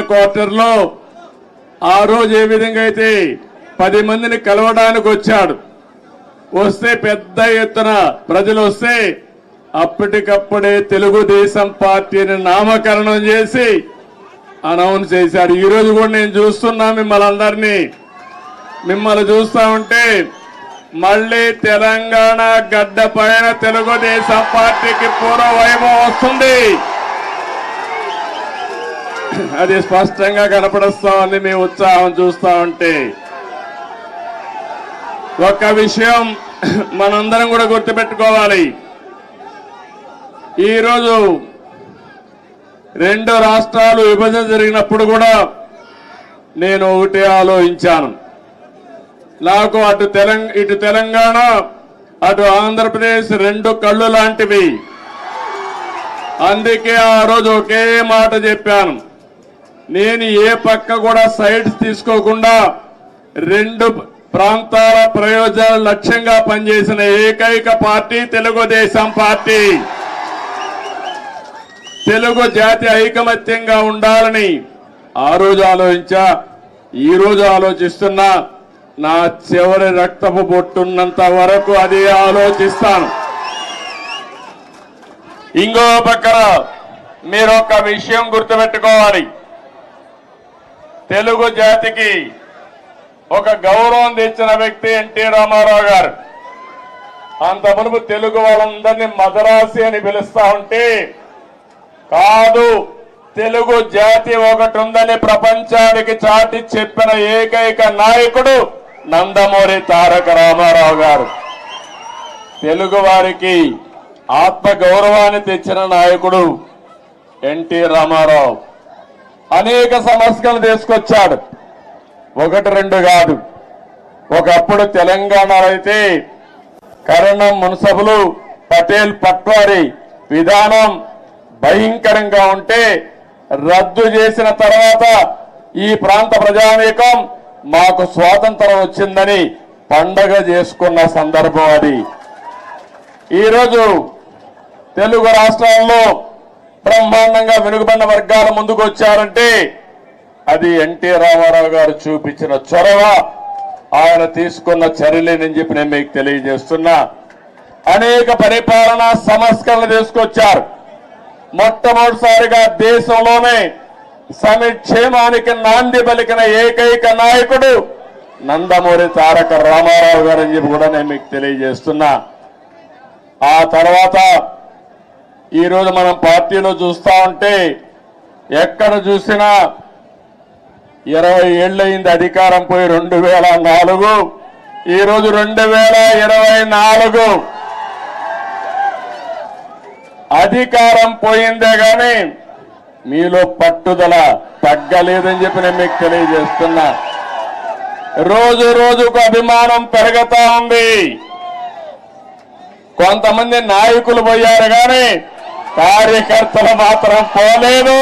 క్వార్టర్లో ఆ రోజు ఏ విధంగా అయితే పది మందిని కలవడానికి వచ్చాడు? వస్తే పెద్ద ఎత్తున ప్రజలు వస్తే అప్పటికప్పుడే తెలుగుదేశం పార్టీని నామకరణం చేసి అనౌన్స్ చేశాడు. ఈ రోజు కూడా నేను చూస్తున్నా మిమ్మల్ని అందరినీ. మిమ్మల్ని చూస్తా ఉంటే మళ్ళీ తెలంగాణ గడ్డ పైన తెలుగుదేశం పార్టీకి పూర్వ వైభవం వస్తుంది. అది స్పష్టంగా కనపడుస్తామని ఉంది మీ ఉత్సాహం చూస్తా ఉంటే. ఒక్క విషయం మనందరం కూడా గుర్తుపెట్టుకోవాలి. ఈరోజు రెండు రాష్ట్రాలు విభజన జరిగినప్పుడు కూడా నేను ఒకటే ఆలోచించాను. నాకు అటు తెలంగ ఇటు తెలంగాణ అటు ఆంధ్రప్రదేశ్ రెండు కళ్ళు లాంటివి. అందుకే ఆ రోజు ఒకే మాట చెప్పాను. నేను ఏ పక్క కూడా సైడ్స్ తీసుకోకుండా రెండు ప్రాంతాల ప్రయోజనాల లక్ష్యంగా పనిచేసిన ఏకైక పార్టీ తెలుగుదేశం పార్టీ. తెలుగు జాతి ఐకమత్యంగా ఉండాలని ఆ రోజు ఆలోచించా ఈ రోజు ఆలోచిస్తున్నా నా చివరి రక్తపు బొట్టున్నంత వరకు అది ఆలోచిస్తాను. ఇంకో పక్కన మీరు ఒక విషయం గుర్తుపెట్టుకోవాలి. తెలుగు జాతికి ఒక గౌరవం తెచ్చిన వ్యక్తి ఎన్టీ రామారావు గారు. అంత మునుపు తెలుగు వాళ్ళందరినీ మదరాసి అని పిలుస్తా ఉంటే కాదు తెలుగు జాతి ఒకటి ఉందని ప్రపంచానికి చాటి చెప్పిన ఏకైక నాయకుడు నందమూరి తారక రామారావు గారు. తెలుగు వారికి ఆత్మ గౌరవాన్ని తెచ్చిన నాయకుడు ఎన్టీ రామారావు. అనేక సమస్యలు తీసుకొచ్చాడు. ఒకటి రెండు కాదు. ఒకప్పుడు తెలంగాణలో అయితే కరణం మున్సబులు పటేల్ పట్వారి విధానం భయంకరంగా ఉంటే రద్దు చేసిన తర్వాత ఈ ప్రాంత ప్రజానీకం మాకు స్వాతంత్రం వచ్చిందని పండగ చేసుకున్న సందర్భం అది. ఈరోజు తెలుగు రాష్ట్రాల్లో బ్రహ్మాండంగా వెనుకబడిన వర్గాల ముందుకు వచ్చారంటే అది ఎన్టీ రామారావు గారు చూపించిన చొరవ. ఆయన తీసుకున్న చర్యలేనని చెప్పి నేను మీకు తెలియజేస్తున్నా. అనేక పరిపాలనా సంస్కరణలు తీసుకొచ్చారు. మొట్టమొదటిసారిగా దేశంలోనే సమిక్షేమానికి నాంది పలికిన ఏకైక నాయకుడు నందమూరి తారక రామారావు గారు అని చెప్పి కూడా నేను మీకు తెలియజేస్తున్నా. ఆ తర్వాత ఈరోజు మనం పార్టీలో చూస్తా ఉంటే ఎక్కడ చూసినా ఇరవై ఏళ్ళయింది అధికారం పోయి రెండు వేల నాలుగు ఈరోజు రెండు వేల ఇరవై నాలుగు. అధికారం పోయిందే కానీ మీలో పట్టుదల తగ్గలేదని చెప్పి నేను మీకు తెలియజేస్తున్నా. రోజు రోజుకు అభిమానం పెరుగుతా ఉంది. కొంతమంది నాయకులు పోయారు కానీ ಕಾರ್ಯಕರ್ತರ ಮಾತ್ರ. ಹವಲೇನು